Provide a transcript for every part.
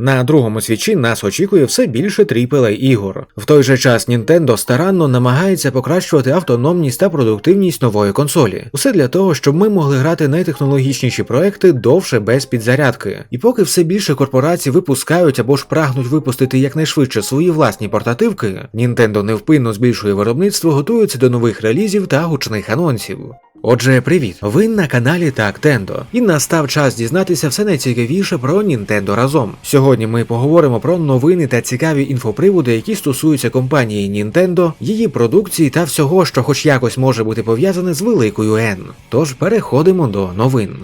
На другому свічі нас очікує все більше AAA ігор. В той же час Nintendo старанно намагається покращувати автономність та продуктивність нової консолі. Усе для того, щоб ми могли грати найтехнологічніші проекти довше без підзарядки. І поки все більше корпорацій випускають або ж прагнуть випустити якнайшвидше свої власні портативки, Nintendo невпинно збільшує виробництво, готується до нових релізів та гучних анонсів. Отже, привіт! Ви на каналі Тактендо, і настав час дізнатися все найцікавіше про Нінтендо разом. Сьогодні ми поговоримо про новини та цікаві інфоприводи, які стосуються компанії Нінтендо, її продукції та всього, що хоч якось може бути пов'язане з великою N. Тож переходимо до новин.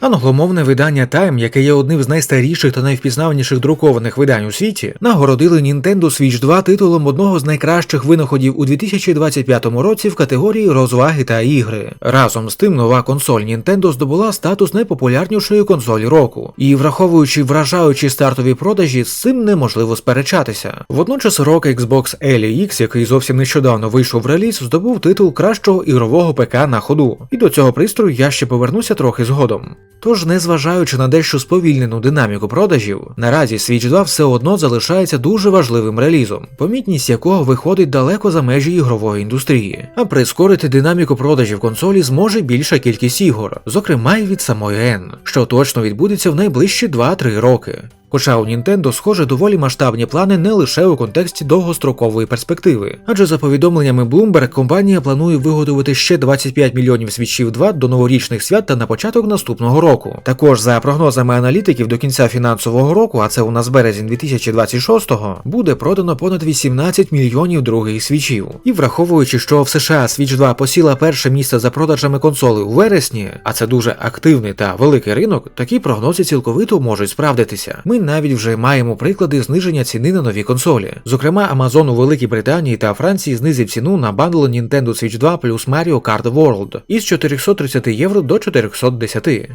Англомовне видання Time, яке є одним з найстаріших та найвпізнавніших друкованих видань у світі, нагородили Nintendo Switch 2 титулом одного з найкращих винаходів у 2025 році в категорії розваги та ігри. Разом з тим, нова консоль Nintendo здобула статус найпопулярнішої консолі року, і враховуючи вражаючі стартові продажі, з цим неможливо сперечатися. Водночас рок Xbox Ellie X, який зовсім нещодавно вийшов в реліз, здобув титул кращого ігрового ПК на ходу. І до цього пристрою я ще повернуся трохи згодом. Тож, незважаючи на дещо сповільнену динаміку продажів, наразі Switch 2 все одно залишається дуже важливим релізом, помітність якого виходить далеко за межі ігрової індустрії. А прискорити динаміку продажів консолі зможе більша кількість ігор, зокрема й від самої N, що точно відбудеться в найближчі 2-3 роки. Хоча у Nintendo, схоже, доволі масштабні плани не лише у контексті довгострокової перспективи, адже за повідомленнями Bloomberg, компанія планує виготовити ще 25 мільйонів свічів 2 до новорічних свят та на початок наступного року. Також за прогнозами аналітиків до кінця фінансового року, а це у нас березень 2026-го, буде продано понад 18 мільйонів других свічів. І враховуючи, що в США Switch 2 посіла перше місце за продажами консолей у вересні, а це дуже активний та великий ринок, такі прогнози цілковито можуть справдитися. Ми навіть вже маємо приклади зниження ціни на нові консолі. Зокрема, Amazon у Великій Британії та Франції знизив ціну на бандл Nintendo Switch 2 плюс Mario Kart World із 430 євро до 410.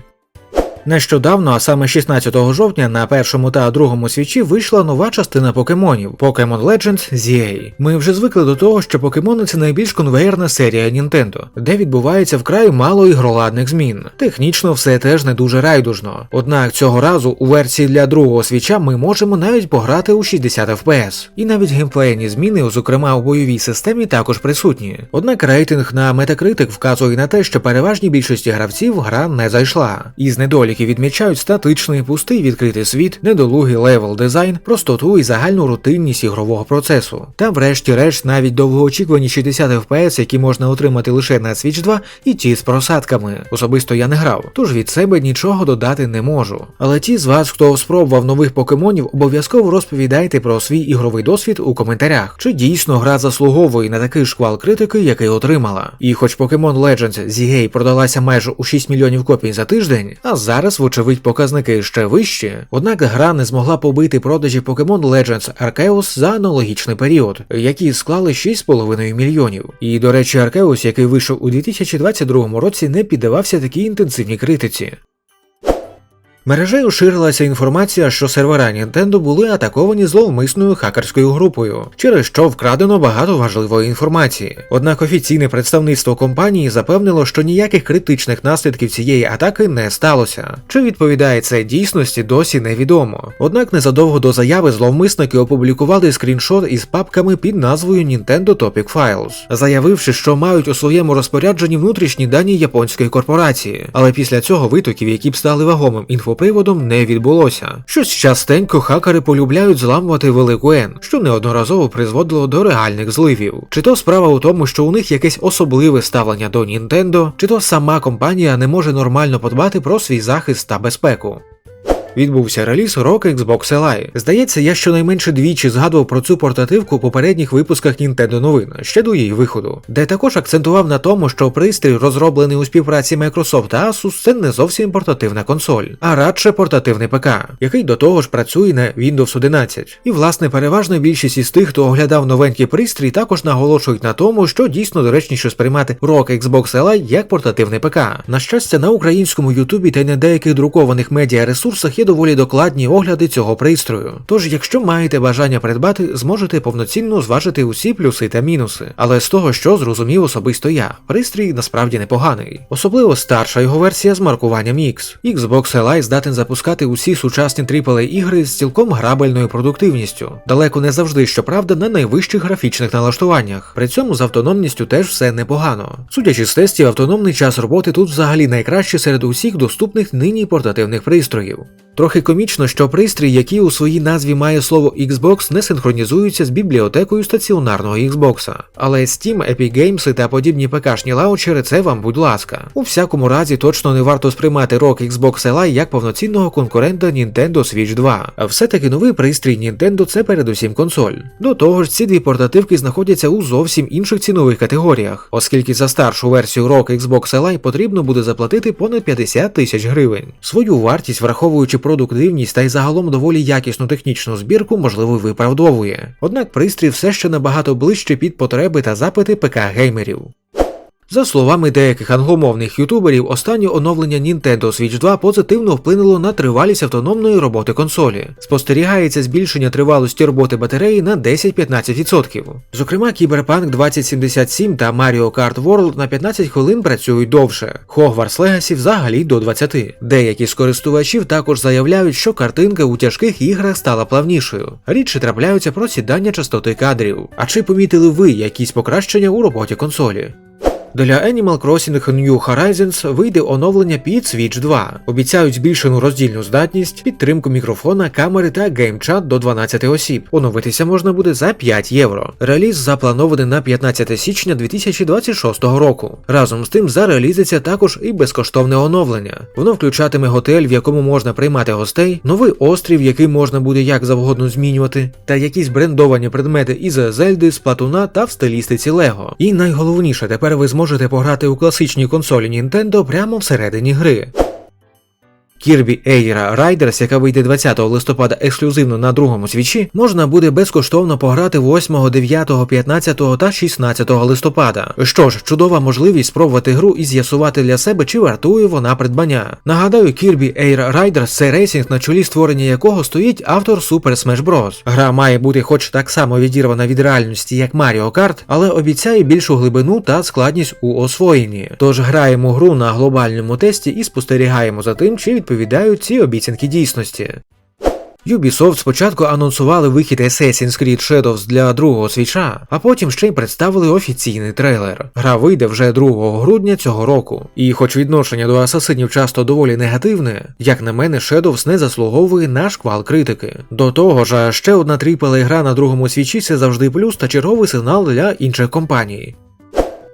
Нещодавно, а саме 16 жовтня, на першому та другому свічі вийшла нова частина покемонів Pokemon Legends ZA. Ми вже звикли до того, що покемони це найбільш конвейерна серія Nintendo, де відбувається вкрай мало ігроладних змін. Технічно все теж не дуже райдужно. Однак цього разу у версії для другого свіча ми можемо навіть пограти у 60 FPS. І навіть геймплейні зміни, зокрема у бойовій системі, також присутні. Однак рейтинг на Metacritic вказує на те, що переважній більшості гравців гра не зайшла. Із недоліків відмічають статичний пустий відкритий світ, недолугий левел дизайн, простоту і загальну рутинність ігрового процесу. Та врешті-решт навіть довгоочікувані 60 FPS, які можна отримати лише на Switch 2, і ті з просадками. Особисто я не грав, тож від себе нічого додати не можу. Але ті з вас, хто спробував нових покемонів, обов'язково розповідайте про свій ігровий досвід у коментарях, чи дійсно гра заслуговує на такий шквал критики, який отримала. І хоч Pokemon Legends ZA продалася майже у 6 мільйонів копій за тиждень, а зараз, вочевидь, показники ще вищі, однак гра не змогла побити продажі Pokemon Legends Arceus за аналогічний період, які склали 6,5 мільйонів. І, до речі, Arceus, який вийшов у 2022 році, не піддавався такій інтенсивній критиці. Мережею ширилася інформація, що сервера Nintendo були атаковані зловмисною хакерською групою, через що вкрадено багато важливої інформації. Однак офіційне представництво компанії запевнило, що ніяких критичних наслідків цієї атаки не сталося. Чи відповідає це дійсності, досі невідомо. Однак незадовго до заяви зловмисники опублікували скріншот із папками під назвою Nintendo Topic Files, заявивши, що мають у своєму розпорядженні внутрішні дані японської корпорації. Але після цього витоків, які б стали вагомим інфоприводом, не відбулося. Щось частенько хакери полюбляють зламувати велику N, що неодноразово призводило до реальних зливів. Чи то справа у тому, що у них якесь особливе ставлення до Nintendo, чи то сама компанія не може нормально подбати про свій захист та безпеку. Відбувся реліз Rock Xbox Li. Здається, я щонайменше двічі згадував про цю портативку у попередніх випусках Nintendo новин ще до її виходу, де також акцентував на тому, що пристрій, розроблений у співпраці Microsoft та Asus, це не зовсім портативна консоль, а радше портативний ПК, який до того ж працює на Windows 11. І власне переважна більшість із тих, хто оглядав новенький пристрій, також наголошують на тому, що дійсно доречніше сприймати Rock Xbox Li як портативний ПК. На щастя, на українському Ютубі та й на деяких друкованих медіаресурсах є доволі докладні огляди цього пристрою. Тож, якщо маєте бажання придбати, зможете повноцінно зважити усі плюси та мінуси. Але з того, що зрозумів особисто я, пристрій насправді непоганий. Особливо старша його версія з маркуванням X. Xbox Li здатен запускати усі сучасні AAA ігри з цілком грабельною продуктивністю. Далеко не завжди, щоправда, на найвищих графічних налаштуваннях. При цьому з автономністю теж все непогано. Судячи з тестів, автономний час роботи тут взагалі найкращий серед усіх доступних нині портативних пристроїв. Трохи комічно, що пристрій, який у своїй назві має слово Xbox, не синхронізується з бібліотекою стаціонарного Xbox. Але Steam, Epic Games та подібні ПКшні лаунчери це вам, будь ласка. У всякому разі, точно не варто сприймати рок Xbox Li як повноцінного конкурента Nintendo Switch 2. А все-таки новий пристрій Nintendo це передусім консоль. До того ж, ці дві портативки знаходяться у зовсім інших цінових категоріях, оскільки за старшу версію ROG Xbox Li потрібно буде заплатити понад 50 тисяч гривень. Свою вартість, враховуючи продуктивність та й загалом доволі якісну технічну збірку, можливо, виправдовує. Однак пристрій все ще набагато ближче під потреби та запити ПК геймерів. За словами деяких англомовних ютуберів, останнє оновлення Nintendo Switch 2 позитивно вплинуло на тривалість автономної роботи консолі. Спостерігається збільшення тривалості роботи батареї на 10-15%. Зокрема, Cyberpunk 2077 та Mario Kart World на 15 хвилин працюють довше. Hogwarts Legacy взагалі до 20. Деякі з користувачів також заявляють, що картинка у тяжких іграх стала плавнішою. Рідше трапляються просідання частоти кадрів. А чи помітили ви якісь покращення у роботі консолі? Для Animal Crossing New Horizons вийде оновлення під Switch 2. Обіцяють збільшену роздільну здатність, підтримку мікрофона, камери та геймчат до 12 осіб. Оновитися можна буде за 5 євро. Реліз запланований на 15 січня 2026 року. Разом з тим зарелізиться також і безкоштовне оновлення. Воно включатиме готель, в якому можна приймати гостей, новий острів, який можна буде як завгодно змінювати, та якісь брендовані предмети із Зельди, Сплатуна та в стилістиці Лего. І найголовніше, тепер ви зможете зможете пограти у класичній консолі Nintendo прямо всередині гри. Kirby Air Riders, яка вийде 20 листопада ексклюзивно на другому свічі, можна буде безкоштовно пограти 8, 9, 15 та 16 листопада. Що ж, чудова можливість спробувати гру і з'ясувати для себе, чи вартує вона придбання. Нагадаю, Kirby Air Riders це рейсинг, на чолі створення якого стоїть автор Super Smash Bros. Гра має бути хоч так само відірвана від реальності, як Mario Kart, але обіцяє більшу глибину та складність у освоєнні. Тож граємо гру на глобальному тесті і спостерігаємо за тим, чи відповідає відповідають ці обіцянки дійсності. Ubisoft спочатку анонсували вихід Assassin's Creed Shadows для другого свіча, а потім ще й представили офіційний трейлер. Гра вийде вже 2 грудня цього року. І хоч відношення до асасинів часто доволі негативне, як на мене, Shadows не заслуговує на шквал критики. До того ж, ще одна тріпела гра на другому свічі це завжди плюс та черговий сигнал для інших компаній.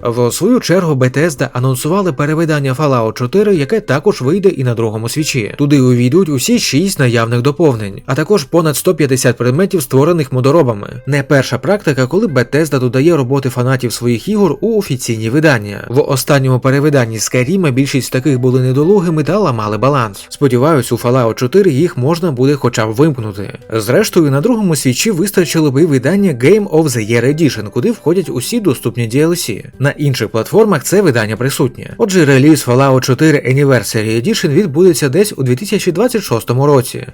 В свою чергу Bethesda анонсували перевидання Fallout 4, яке також вийде і на другому свічі. Туди увійдуть усі 6 наявних доповнень, а також понад 150 предметів, створених модоробами. Не перша практика, коли Bethesda додає роботи фанатів своїх ігор у офіційні видання. В останньому перевиданні Skyrim більшість таких були недолугими та ламали баланс. Сподіваюсь, у Fallout 4 їх можна буде хоча б вимкнути. Зрештою, на другому свічі вистачило би видання Game of the Year Edition, куди входять усі доступні DLC. На інших платформах це видання присутнє. Отже, реліз Fallout 4 Anniversary Edition відбудеться десь у 2026 році.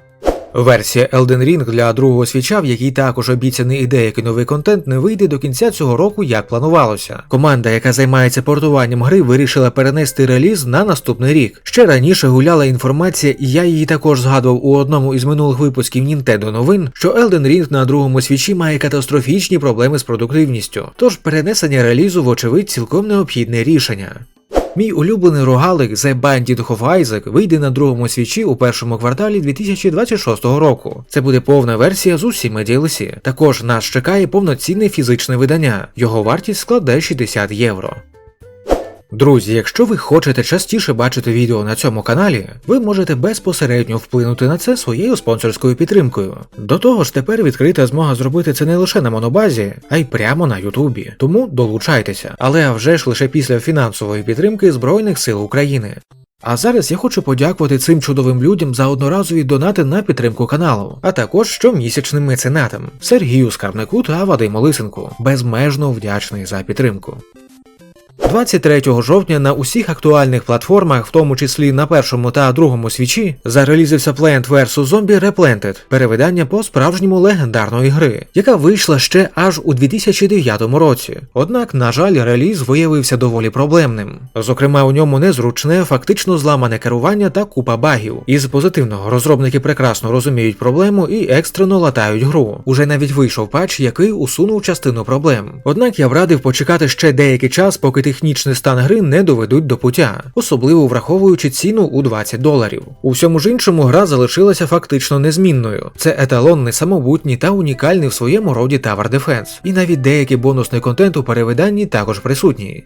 Версія Elden Ring для другого свіча, в якій також обіцяний і деякий новий контент, не вийде до кінця цього року, як планувалося. Команда, яка займається портуванням гри, вирішила перенести реліз на наступний рік. Ще раніше гуляла інформація, і я її також згадував у одному із минулих випусків Nintendo новин, що Elden Ring на другому свічі має катастрофічні проблеми з продуктивністю. Тож перенесення релізу, вочевидь, цілком необхідне рішення. Мій улюблений рогалик The Bandit of Isaac вийде на другому свічі у першому кварталі 2026 року. Це буде повна версія з усіма DLC. Також нас чекає повноцінне фізичне видання. Його вартість складе 60 євро. Друзі, якщо ви хочете частіше бачити відео на цьому каналі, ви можете безпосередньо вплинути на це своєю спонсорською підтримкою. До того ж, тепер відкрита змога зробити це не лише на монобазі, а й прямо на Ютубі. Тому долучайтеся, але вже ж лише після фінансової підтримки Збройних сил України. А зараз я хочу подякувати цим чудовим людям за одноразові донати на підтримку каналу, а також щомісячним меценатам Сергію Скарбнику та Вадиму Лисенку. Безмежно вдячний за підтримку. 23 жовтня на усіх актуальних платформах, в тому числі на першому та другому свічі, зарелізився Plant vs. Zombie Replanted, перевидання по справжньому легендарної гри, яка вийшла ще аж у 2009 році. Однак, на жаль, реліз виявився доволі проблемним. Зокрема, у ньому незручне, фактично зламане керування та купа багів. Із позитивного розробники прекрасно розуміють проблему і екстрено латають гру. Уже навіть вийшов патч, який усунув частину проблем. Однак я б радив почекати ще деякий час, поки технічний стан гри не доведуть до пуття, особливо враховуючи ціну у 20 доларів. У всьому ж іншому гра залишилася фактично незмінною. Це еталонний, самобутній та унікальний в своєму роді Tower Defense. І навіть деякий бонусний контент у перевиданні також присутній.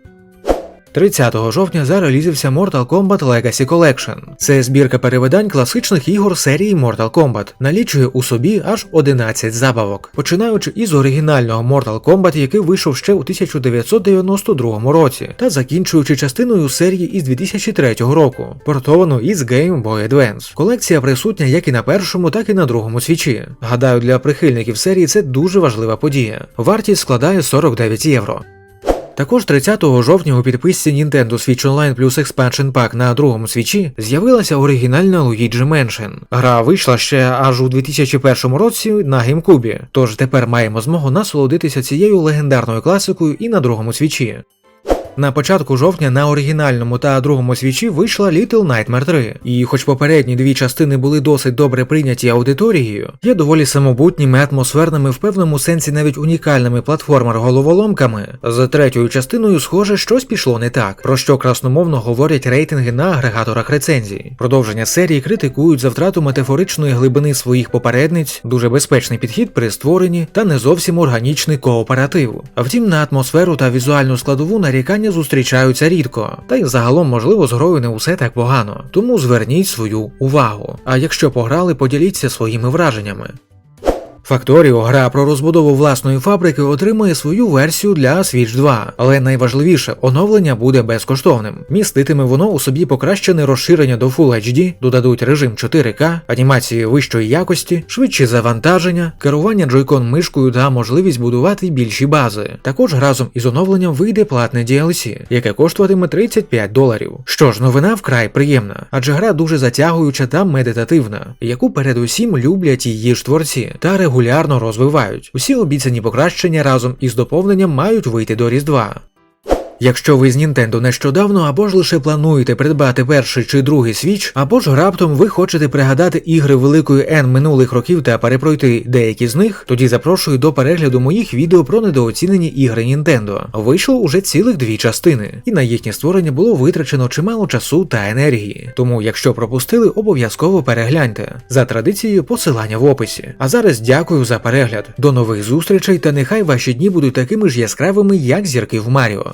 30 жовтня зарелізився Mortal Kombat Legacy Collection. Це збірка перевидань класичних ігор серії Mortal Kombat, налічує у собі аж 11 забавок, починаючи із оригінального Mortal Kombat, який вийшов ще у 1992 році, та закінчуючи частиною серії із 2003 року, портовану із Game Boy Advance. Колекція присутня як і на першому, так і на другому свічі. Гадаю, для прихильників серії це дуже важлива подія. Вартість складає 49 євро. Також 30 жовтня у підписці Nintendo Switch Online плюс Expansion Pack на другому свічі з'явилася оригінальна Luigi Mansion. Гра вийшла ще аж у 2001 році на GameCube, тож тепер маємо змогу насолодитися цією легендарною класикою і на другому свічі. На початку жовтня на оригінальному та другому свічі вийшла Little Nightmare 3. І хоч попередні дві частини були досить добре прийняті аудиторією, є доволі самобутніми, атмосферними, в певному сенсі навіть унікальними платформер-головоломками. З третьою частиною, схоже, щось пішло не так, про що красномовно говорять рейтинги на агрегаторах рецензій. Продовження серії критикують за втрату метафоричної глибини своїх попередниць, дуже безпечний підхід при створенні та не зовсім органічний кооператив. Втім, на атмосферу та візуальну складову нарікання зустрічаються рідко, та й загалом, можливо, з грою не усе так погано. Тому зверніть свою увагу. А якщо пограли, поділіться своїми враженнями. Factorio, гра про розбудову власної фабрики, отримує свою версію для Switch 2, але найважливіше оновлення буде безкоштовним. Міститиме воно у собі покращене розширення до Full HD, додадуть режим 4К, анімації вищої якості, швидші завантаження, керування джойкон мишкою та можливість будувати більші бази. Також разом із оновленням вийде платне DLC, яке коштуватиме 35 доларів. Що ж, новина вкрай приємна, адже гра дуже затягуюча та медитативна, яку передусім люблять її ж творці та регулярно регулярно розвивають. Усі обіцяні покращення разом із доповненням мають вийти до Різдва. Якщо ви з Nintendo нещодавно або ж лише плануєте придбати перший чи другий свіч, або ж раптом ви хочете пригадати ігри великої N минулих років та перепройти деякі з них, тоді запрошую до перегляду моїх відео про недооцінені ігри Nintendo. Вийшло уже цілих дві частини, і на їхнє створення було витрачено чимало часу та енергії. Тому, якщо пропустили, обов'язково перегляньте. За традицією посилання в описі. А зараз дякую за перегляд. До нових зустрічей та нехай ваші дні будуть такими ж яскравими, як зірки в Маріо.